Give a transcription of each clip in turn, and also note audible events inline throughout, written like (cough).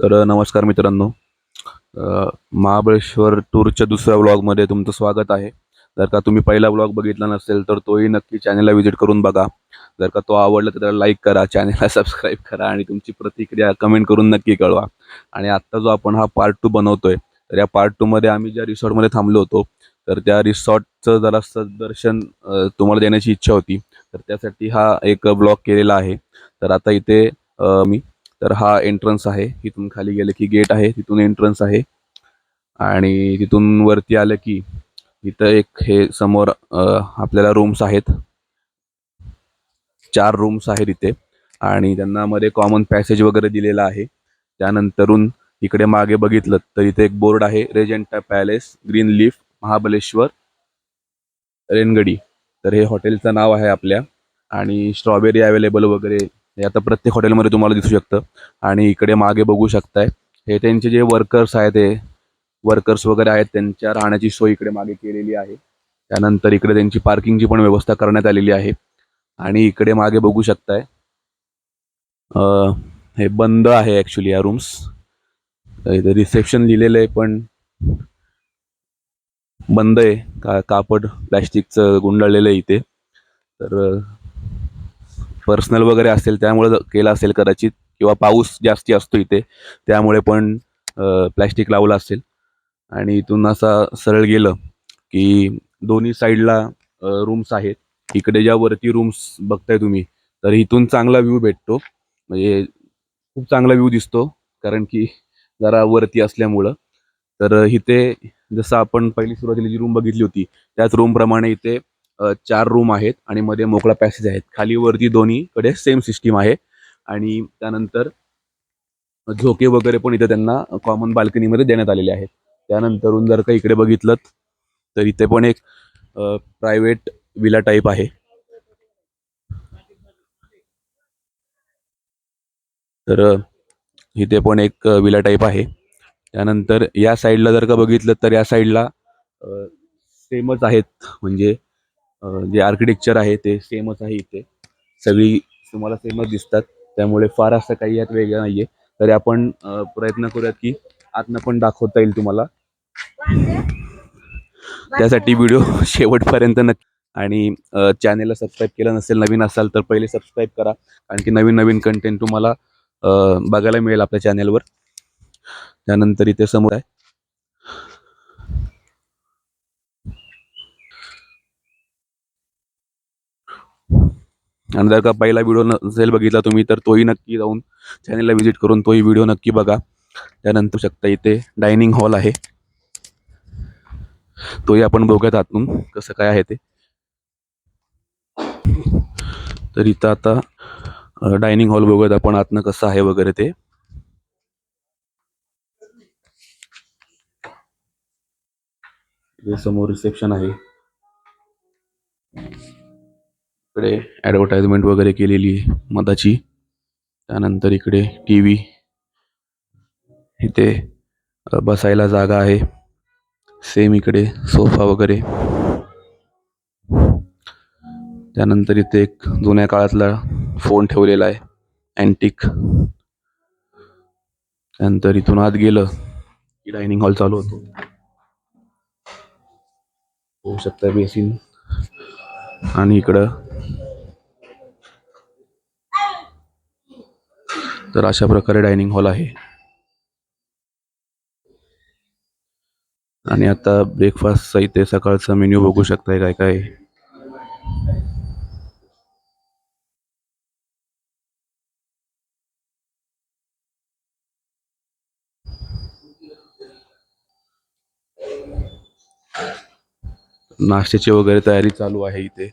तर नमस्कार मित्रांनो. महाबळेश्वर टूरच्या दुसऱ्या व्लॉगमध्ये तुमचं स्वागत आहे. जर का तुम्ही पहिला व्लॉग बघितला नसेल तर तोही नक्की चॅनलला व्हिजिट करून बघा. जर का तो आवडला तर त्याला लाईक करा चॅनलला सबस्क्राईब करा आणि तुमची प्रतिक्रिया कमेंट करून नक्की कळवा. आणि आत्ता जो आपण हा पार्ट टू बनवतोय तर या पार्ट टूमध्ये आम्ही ज्या रिसॉर्टमध्ये थांबलो होतो तर त्या रिसॉर्टचं जरा दर्शन तुम्हाला देण्याची इच्छा होती. तर त्यासाठी हा एक ब्लॉग केलेला आहे. तर आता इथे मी तर हा एंट्रन्स आहे. इथून खाली गेलं की गेट आहे. तिथून एंट्रन्स आहे. आणि तिथून वरती आलं की इथं एक हे समोर आपल्याला रूम्स आहेत. चार रूम्स आहेत इथे. आणि त्यांना मध्ये कॉमन पॅसेज वगैरे दिलेला आहे. त्यानंतरून इकडे मागे बघितलं तर इथे एक बोर्ड आहे. Regenta palace green leaf Mahabaleshwar रेनगडी तर हे हॉटेलचं नाव आहे आपल्या. आणि स्ट्रॉबेरी अवेलेबल वगैरे हे आता प्रत्येक हॉटेलमध्ये तुम्हाला दिसू शकतं. आणि इकडे मागे बघू शकताय हे त्यांचे जे वर्कर्स आहेत ते वर्कर्स वगैरे आहेत त्यांच्या राहण्याची सोय इकडे मागे केलेली आहे. त्यानंतर इकडे त्यांची पार्किंगची पण व्यवस्था करण्यात आलेली आहे. आणि इकडे मागे बघू शकताय हे बंद आहे ॲक्च्युली या रूम्स इथे रिसेप्शन लिहिलेलं आहे पण बंद आहे. का कापड प्लॅस्टिकचं गुंडाळलेलं आहे इथे. तर पर्सनल वगैरे असेल त्यामुळे केलं असेल कदाचित किंवा पाऊस जास्ती असतो इथे त्यामुळे पण प्लॅस्टिक लावलं असेल. आणि इथून असा सरळ गेलं की दोन्ही साईडला रूम्स आहेत. इकडे ज्या वरती रूम्स बघताय तुम्ही तर इथून चांगला व्ह्यू भेटतो. म्हणजे खूप चांगला व्ह्यू दिसतो कारण की जरा वरती असल्यामुळं. तर इथे जसं आपण पहिली सुरुवातीला जी रूम बघितली होती त्याच रूमप्रमाणे इथे चार रूम आहेत आणि मध्ये मोकळा पॅसेज आहेत. खाली वरती दोन्हीकडे सेम सिस्टीम आहे. आणि त्यानंतर झोके वगैरे पण इथे त्यांना कॉमन बाल्कनीमध्ये देण्यात आलेले आहेत. त्यानंतरून जर का इकडे बघितलं तर इथे पण एक प्रायव्हेट विला टाईप आहे. तर इथे पण एक विला टाईप आहे. त्यानंतर या साईडला जर का बघितलं तर या साईडला सेमच आहेत. म्हणजे जे आर्किटेक्चर आहे ते सेमच आहे इथे. सगळी तुम्हाला सेमच दिसतात. त्यामुळे फार असं काही यात वेगळं नाहीये. तरी आपण प्रयत्न करूयात की आतनं पण दाखवता येईल तुम्हाला. त्यासाठी व्हिडिओ (laughs) शेवटपर्यंत नक्की. आणि चॅनेलला सबस्क्राईब केलं नसेल नवीन असाल तर पहिले सबस्क्राईब करा. कारण की नवीन नवीन कंटेंट तुम्हाला बघायला मिळेल आपल्या चॅनेलवर त्यानंतर इथे समोर आहे. आणि जर का पहिला व्हिडिओ नसेल बघितला तुम्ही तर तोही नक्की जाऊन चॅनेलला व्हिजिट करून तोही व्हिडिओ नक्की बघा. त्यानंतर शकता इथे डायनिंग हॉल आहे. तोही आपण बघूयात आतून कसं काय आहे ते. तर इथं आता डायनिंग हॉल बघूयात आपण आतनं कसं आहे वगैरे ते. समोर रिसेप्शन आहे. इकडे ॲडव्हर्टाईजमेंट वगैरे केलेली आहे मधाची. त्यानंतर इकडे टी व्ही इथे बसायला जागा आहे. सेम इकडे सोफा वगैरे. त्यानंतर इथे एक जुन्या काळातला फोन ठेवलेला आहे अँटिक त्यानंतर इथून आत गेलं की डायनिंग हॉल चालू होतो. होऊ शकता बेसिन. आणि इकडं तर अशा प्रकारे डायनिंग हॉल आहे. आणि आता ब्रेकफास्टचा इथे सकाळचा मेन्यू बघू शकताय काय काय. नाश्त्याची वगैरे तयारी चालू आहे इथे.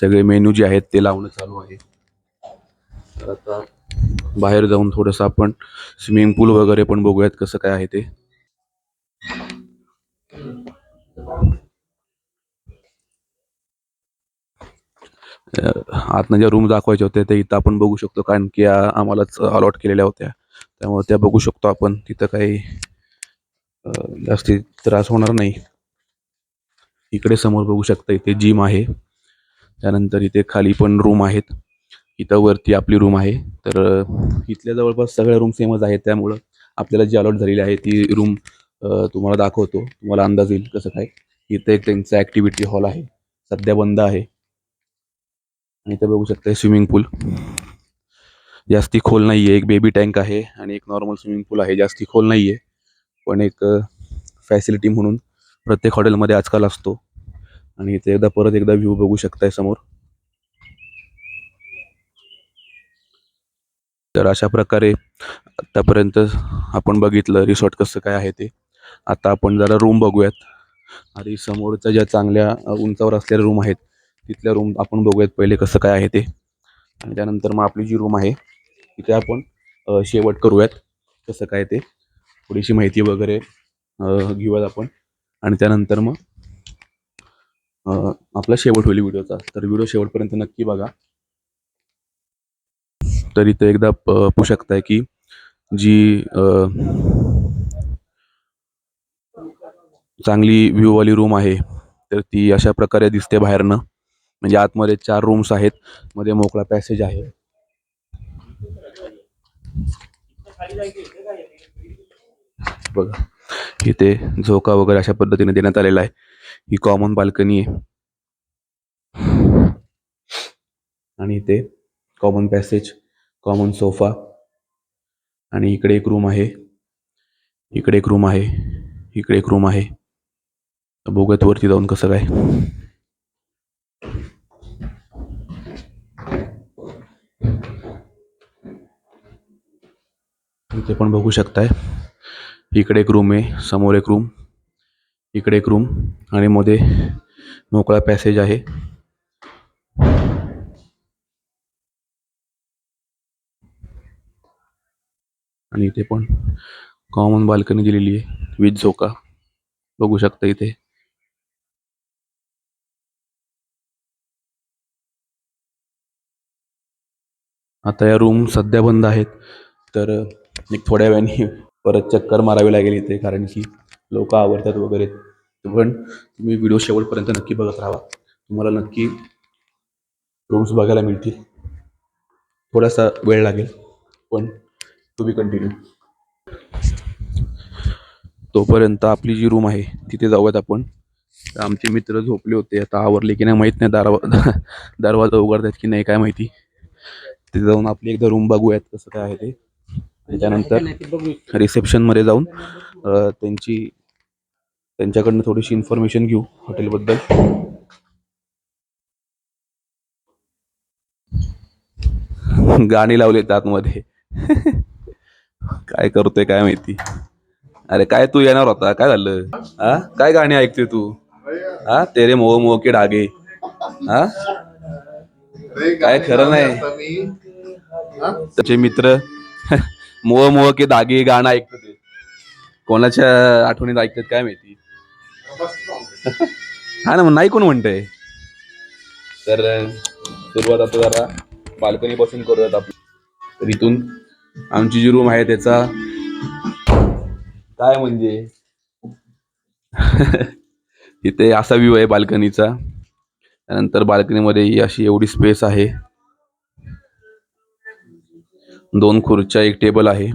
सगळे मेन्यू जे आहेत ते लावणं चालू आहे. तर आता बाहेर जाऊन थोडंसं आपण स्विमिंग पूल वगैरे पण बघूयात कसं काय आहे ते. अं, आतनं ज्या रूम दाखवायच्या होत्या ते इथं आपण बघू शकतो. कारण की आम्हालाच अलॉट केलेल्या होत्या. त्यामुळे त्या बघू शकतो आपण. तिथं काही जास्ती त्रास होणार नाही. इकडे समोर बघू शकता इथे जिम आहे. त्यानंतर इथे खाली पण रूम आहेत. इथं वरती आपली रूम आहे. तर इथल्या जवळपास सगळ्या रूम सेमच आहेत. त्यामुळं आपल्याला जी अलॉट झालेली आहे ती रूम तुम्हाला दाखवतो. तुम्हाला अंदाज येईल कसं काय. इथे एक त्यांचा ॲक्टिव्हिटी हॉल आहे. सध्या बंद आहे. आणि इथं बघू शकता स्विमिंग पूल जास्ती खोल नाही आहे एक बेबी टँक आहे आणि एक नॉर्मल स्विमिंग पूल आहे. जास्ती खोल नाही आहे पण एक फॅसिलिटी म्हणून प्रत्येक हॉटेलमध्ये आजकाल असतो. आणि इथे एकदा परत एकदा व्ह्यू बघू शकताय समोर. तर अशा प्रकारे आत्तापर्यंत आपण बघितलं रिसॉर्ट कसं काय आहे ते. आता आपण जरा रूम बघूयात. आणि समोरच्या ज्या चांगल्या उंचावर असलेल्या रूम आहेत तिथल्या रूम आपण बघूयात पहिले कसं काय आहे ते. आणि त्यानंतर मग आपली जी रूम आहे तिथे आपण शेवट करूयात कसं काय ते. थोडीशी माहिती वगैरे घेऊयात आपण. आणि त्यानंतर मग आपला शेवट होईल व्हिडिओचा. तर व्हिडिओ शेवटपर्यंत नक्की बघा. तर इथं एकदा प- पाहू शकताय की जी चांगली व्ह्यूवाली रूम आहे तर ती अशा प्रकारे दिसते बाहेरनं. म्हणजे आतमध्ये चार रूम्स आहेत मध्ये मोकळा पॅसेज आहे. बघा इथे झोका वगैरे अशा पद्धतीने देण्यात आलेला आहे. ही कॉमन बाल्कनी आहे. आणि इथे कॉमन पॅसेज कॉमन सोफा आणि इकडे एक रूम आहे. इकडे एक रूम आहे. इकडे एक रूम आहे. बघूयात वरती जाऊन कसं काय? इथे पण बघू शकताय. इकडे एक रूम आहे. समोर एक रूम इकडे एक रूम आणि मध्ये मोकळा पॅसेज आहे. आणि इथे पण कॉमन बाल्कनी दिलेली आहे. विथ झोका. बघू शकता इथे. आता या रूम सध्या बंद आहेत. तर एक थोड्या वेळाने परत चक्कर मारावी लागेल इथे कारण की लोक आवडतात वगैरे. पण तुम्ही व्हिडिओ शेवटपर्यंत नक्की बघत राहा. तुम्हाला नक्की रूम्स बघायला मिळतील. थोडासा वेळ लागेल. पण टू बी कंटिन्यू तोपर्यंत आपली जी रूम आहे तिथे जाऊयात आपण. आमचे मित्र झोपले होते आता आवरले की नाही माहीत नाही (laughs) दरवाजा दरवाजा उघडतात की नाही काय माहिती. तिथे जाऊन आपली एकदा रूम बघूयात कसं काय आहे ते. त्याच्यानंतर रिसेप्शनमध्ये जाऊन त्यांची त्यांच्याकडनं थोडीशी इन्फॉर्मेशन घेऊ हॉटेलबद्दल गाणी लावलेत आतमध्ये. (laughs) काय करतोय काय माहिती? अरे काय तू येणार होता? काय झालं? हा काय गाणी ऐकते तू? हा तेरे मोह मोह के डागे. हा काय खरं नाही. त्याचे मित्र (laughs) मोह मोह के दागे गाणं ऐकत ते. कोणाच्या आठवणीत ऐकतात काय माहिती? (laughs) हा ना नाही कोण म्हणतंय? तर सुरुवात आता जरा बाल्कनीपासून करूयात आपण. तर इथून आमची जी रूम आहे त्याचा. काय म्हणजे? (laughs) इथे असा व्ह्यू आहे बाल्कनीचा. त्यानंतर बाल्कनीमध्ये ही अशी एवढी स्पेस आहे. दोन खुर्च्या एक टेबल आहे.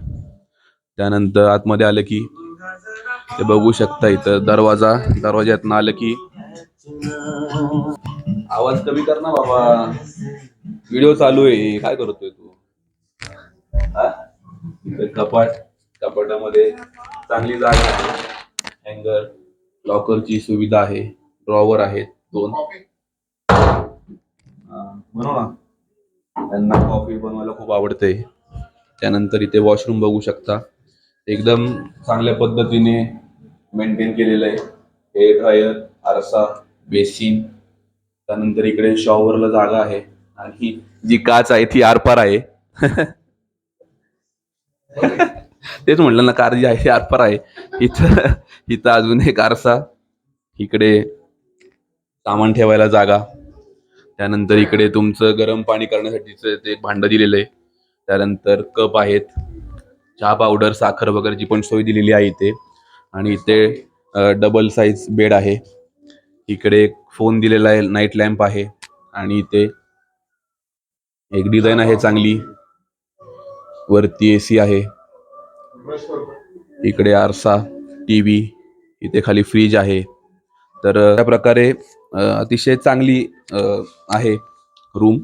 त्यानंतर आतमध्ये आलं की ते बघू शकता इथं दरवाजा. दरवाज्यातनं आलं की आवाज कमी कर ना बाबा. व्हिडिओ चालू आहे. काय करतोय तू? हा? कपाट कपाटामध्ये चांगली जागा आहे. हँगर लॉकरची सुविधा आहे. ड्रॉवर आहेत दोन. म्हणू ना. त्यांना कॉफी बनवायला खूप आवडते. त्यानंतर इथे वॉशरूम बघू शकता. एकदम चांगल्या पद्धतीने मेंटेन केलेलं आहे. हेअर ड्रायर आरसा बेसिन त्यानंतर इकडे शॉवरला जागा आहे. आणि जी काच आहे ती आरपार आहे. (laughs) तेच म्हटलं ना कार जी आहे आरपार आहे. इथं इथं अजून एक आरसा. इकडे सामान ठेवायला जागा. त्यानंतर इकडे तुमचं गरम पाणी करण्यासाठीचं ते भांडं दिलेलं आहे. त्यानंतर कप आहेत. चहा पावडर साखर वगैरेची पण सोय दिलेली आहे इथे. आणि इथे डबल साईज बेड आहे. इकडे एक फोन दिलेला आहे नाईट लॅम्प आहे. आणि इथे एक डिझाईन आहे चांगली. वरती ए सी आहे. इकडे आरसा टी व्ही इथे खाली फ्रीज आहे. तर त्या प्रकारे अतिशय चांगली आहे रूम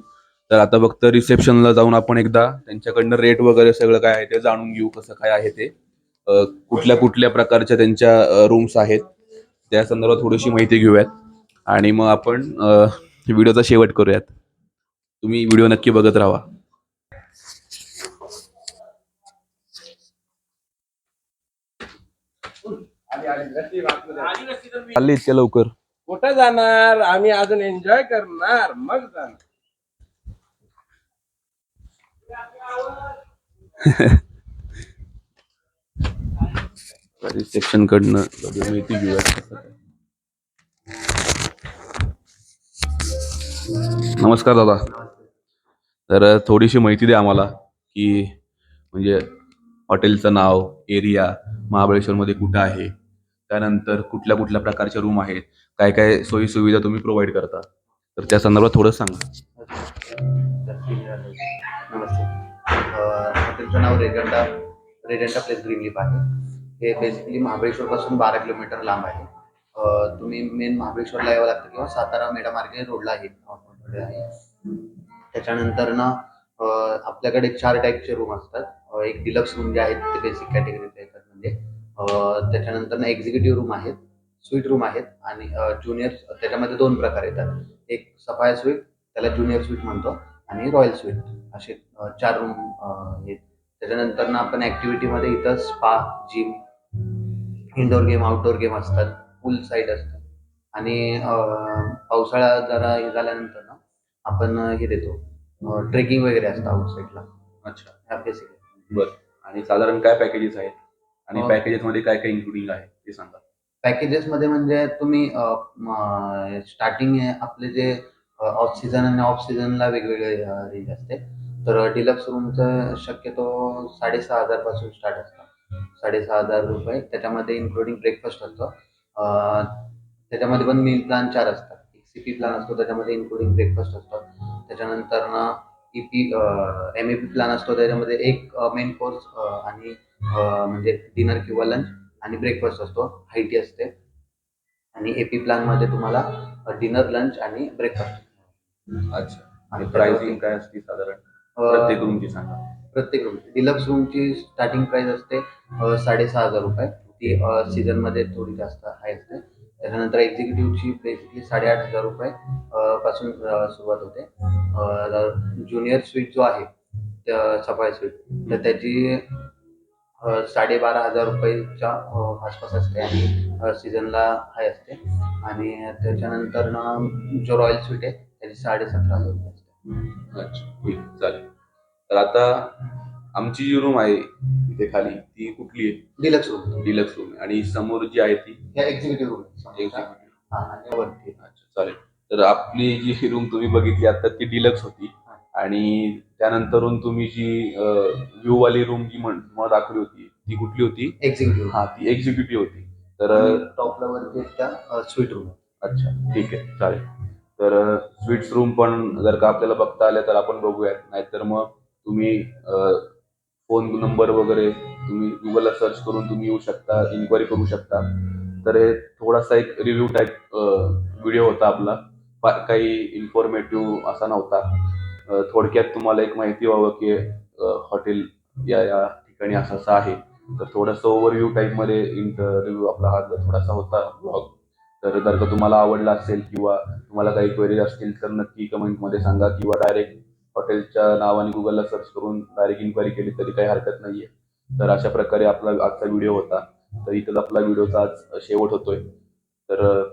तर आता फक्त रिसेप्शनला जाऊन आपण एकदा त्यांच्याकडनं रेट वगैरे सगळं काय आहे ते जाणून घेऊ कसं काय आहे ते. कुठल्या कुठल्या प्रकारच्या त्यांच्या रूम्स आहेत त्या संदर्भात थोडीशी माहिती घेऊयात. आणि मग आपण व्हिडिओचा शेवट करूयात. तुम्ही व्हिडिओ नक्की बघत राहा. चालली इतक्या लवकर. कुठं जाणार? आम्ही अजून एन्जॉय करणार. मग जाणार. (laughs) रिसेप्शन कडनं माहिती घेऊया. नमस्कार दादा. तर थोडीशी माहिती द्या आम्हाला की म्हणजे हॉटेलचं नाव एरिया महाबळेश्वरमध्ये कुठं आहे? त्यानंतर कुठल्या कुठल्या प्रकारच्या रूम आहेत काय काय सोयी सुविधा तुम्ही प्रोव्हाइड करता? तर त्या संदर्भात थोडं सांगा. नमस्ते. अ, हॉटेलचं नाव रेजंटा रेजंटा प्लेस ग्रीनलीफ आहे. हे बेसिकली महाबळेश्वरपासून बारा किलोमीटर लांब आहे. तुम्ही मेन महाबळेश्वरला यावं लागतं किंवा सातारा मेडा मार्गे रोडला आहे. हॉटेल आहे त्याच्यानंतर ना आपल्याकडे चार टाईपचे रूम असतात. एक डिलक्स रूम जे आहेत ते बेसिक कॅटेगरीचे येतात म्हणजे त्याच्यानंतर ना एक्झिक्युटिव्ह रूम आहेत स्वीट रूम आहेत आणि ज्युनियर त्याच्यामध्ये दोन प्रकार येतात. एक सफाया स्वीट त्याला ज्युनियर स्वीट म्हणतो आणि रॉयल स्वीट असे चार रूम आहेत. त्याच्यानंतर ना आपण ॲक्टिव्हिटीमध्ये इथं spa gym indoor game outdoor game असतात पूल साईड असतात आणि पावसाळा जरा हे झाल्यानंतर ना आपण हे देतो ट्रेकिंग वगैरे असतं आउटसाईडला अच्छा. ह्या बेसिकली बरं. आणि साधारण काय पॅकेजेस आहेत? आणि अ, पॅकेजेस मध्ये काय काय इन्क्लुडिंग आहे ते सांगा. पॅकेजेसमध्ये म्हणजे तुम्ही स्टार्टिंग आपले जे ऑफ सीझन आणि ऑफ सीझनला वेगवेगळे रेंज असते. तर डिलक्स रूमचं शक्यतो साडेसहा हजारपासून स्टार्ट असतं. साडेसहा हजार रुपये. त्याच्यामध्ये इन्क्लुडिंग ब्रेकफास्ट असतो. त्याच्यामध्ये पण मील प्लॅन चार असतात. एक सी पी प्लॅन असतो त्याच्यामध्ये इन्क्लुडिंग ब्रेकफास्ट असतो. त्याच्यानंतर ना E P M A P plan असतो त्याच्यामध्ये एक मेन कोर्स आणि म्हणजे डिनर किंवा लंच आणि ब्रेकफास्ट असतो. हायटी असते. आणि एपी प्लॅनमध्ये तुम्हाला डिनर लंच आणि ब्रेकफास्ट अच्छा. आणि प्राइसिंग काय असते साधारण? प्रत्येक रूमची सांगा. प्रत्येक रूम डिलक्स रूमची स्टार्टिंग प्राइस असते अ, साडेसहा हजार रुपये. ती सीझनमध्ये थोडी जास्त हाय असते. त्याच्यानंतर एक्झिक्युटिव्हची बेसिकली साडेआठ हजार रुपये अ, पासून अ, सुरुवात होते. ज्युनियर स्वीट जो आहे त्या सफाई स्वीट तर त्याची साडेबारा हजार रुपयेच्या आसपास असते आणि सीझनला हाय असते. आणि त्याच्यानंतर ना जो रॉयल स्वीट आहे त्याची साडेसतरा हजार रुपये असते. अच्छा ठीक चालेल. तर आता आमची जी रूम आहे इथे खाली ती कुठली आहे? डिलक्स रूम डिलक्स रूम आणि समोर जी आहे ती? Executive room. हा आणि वरती. अच्छा चालेल. तर आपली जी रूम तुम्ही बघितली आता ती डिलक्स होती. आणि त्यानंतरून तुम्ही जी व्ह्यू वाली रूम जी म्हण तुम्हाला दाखवली होती ती कुठली होती? एक्झिक्युटिव्ह हा ती एक्झिक्युटिव्ह होती. तर टॉपला वरती त्या स्वीट रूम अच्छा ठीक आहे चालेल. तर स्वीट्स रूम पण जर का आपल्याला बघता आल्या तर आपण बघूयात. नाहीतर मग तुम्ही फोन नंबर वगैरे तुम्ही गुगलला सर्च करून तुम्ही येऊ शकता इन्क्वायरी करू शकता. तर हे थोडासा एक रिव्ह्यू टाईप व्हिडिओ होता आपला. काही इन्फॉर्मेटिव्ह असा नव्हता. थोडक्यात तुम्हाला एक माहिती व्हावं की हॉटेल या या ठिकाणी असं असं आहे. तर थोडंसं ओव्हरव्ह्यू टाईपमध्ये इंटरव्ह्यू आपला हा थोडासा होता ब्लॉग तर जर का तुम्हाला आवडला असेल किंवा तुम्हाला काही क्वेरीज असतील तर नक्की कमेंटमध्ये सांगा किंवा डायरेक्ट हॉटेलच्या नावाने गुगलला सर्च करून डायरेक्ट इन्क्वायरी केली तरी काही हरकत नाहीये. तर अशा प्रकारे आपला आजचा व्हिडिओ होता. तर इथंच आपला व्हिडिओचा आज शेवट होतोय. तर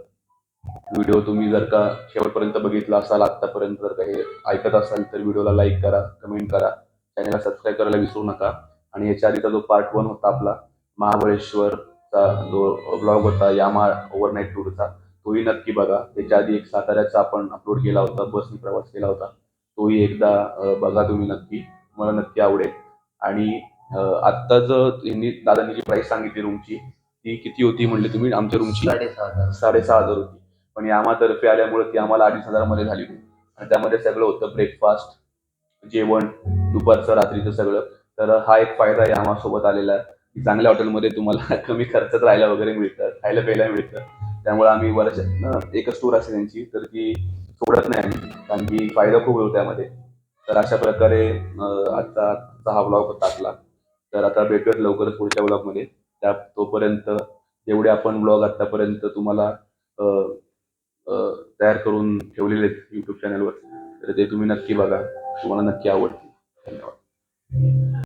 व्हिडिओ तुम्ही जर का शेवटपर्यंत बघितला असाल आतापर्यंत जर काही ऐकत असाल तर व्हिडिओला लाईक करा कमेंट करा चॅनलला सबस्क्राईब करायला विसरू नका. आणि याच्या आधीचा जो पार्ट वन होता आपला महाबळेश्वरचा जो ब्लॉग होता यामा ओव्हरनाईट टूरचा तोही नक्की बघा. त्याच्या आधी एक साताऱ्याचा आपण अपलोड केला होता बसने प्रवास केला होता. तोही एकदा बघा तुम्ही नक्की. तुम्हाला नक्की आवडेल. आणि आत्ता जो यांनी दादांनी जी प्राइस सांगितली रूमची ती किती होती म्हणली तुम्ही? आमच्या रूमची साडेसहा हजार. साडेसहा हजार होती. पण यामातर्फे आल्यामुळे ती आम्हाला अडीच हजारमध्ये झाली आणि त्यामध्ये सगळं होतं ब्रेकफास्ट जेवण दुपारचं रात्रीचं सगळं. तर हा एक फायदा यामासोबत आलेला आहे. की चांगल्या हॉटेलमध्ये तुम्हाला (laughs) कमी खर्चात राहायला वगैरे मिळतं खायला प्यायला मिळतं. त्यामुळे आम्ही वर्षात एकच टूर असते त्यांची तर ती सोडत नाही आम्ही. कारण की फायदा खूप होतो त्यामध्ये. तर अशा प्रकारे आता आजचा हा ब्लॉग टाकला. तर आता भेटूयात लवकरच पुढच्या ब्लॉगमध्ये त्या तोपर्यंत जेवढे आपण ब्लॉग आतापर्यंत तुम्हाला तयार करून ठेवलेले आहेत युट्यूब चॅनलवर तर ते तुम्ही नक्की बघा. तुम्हाला नक्की आवडतील. धन्यवाद.